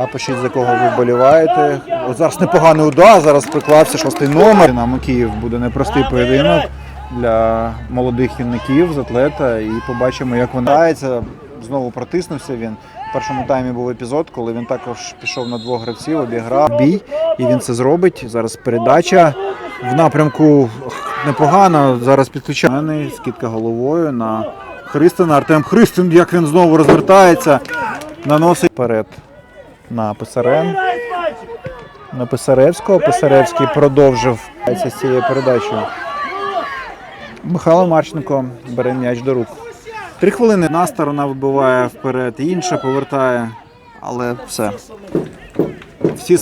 А пишіть, за кого ви вболіваєте. От зараз непоганий удар, зараз приклався шостий номер. Динамо Київ буде непростий поєдинок для молодих юнаків з атлета. І побачимо, як вона грається. Знову протиснувся він. В першому таймі був епізод, коли він також пішов на двох гравців, обіграв бій, і він це зробить. Зараз передача в напрямку непогано. Зараз підключаний, скидка головою на Христина. Артем Христин, як він знову розвертається, наносить вперед на Писарен. На Писаревського. Писаревський продовжив з цією передачею. Михайло Марченко бере м'яч до рук. Три хвилини. Одна сторона вибиває вперед, інша повертає. Але все. Всі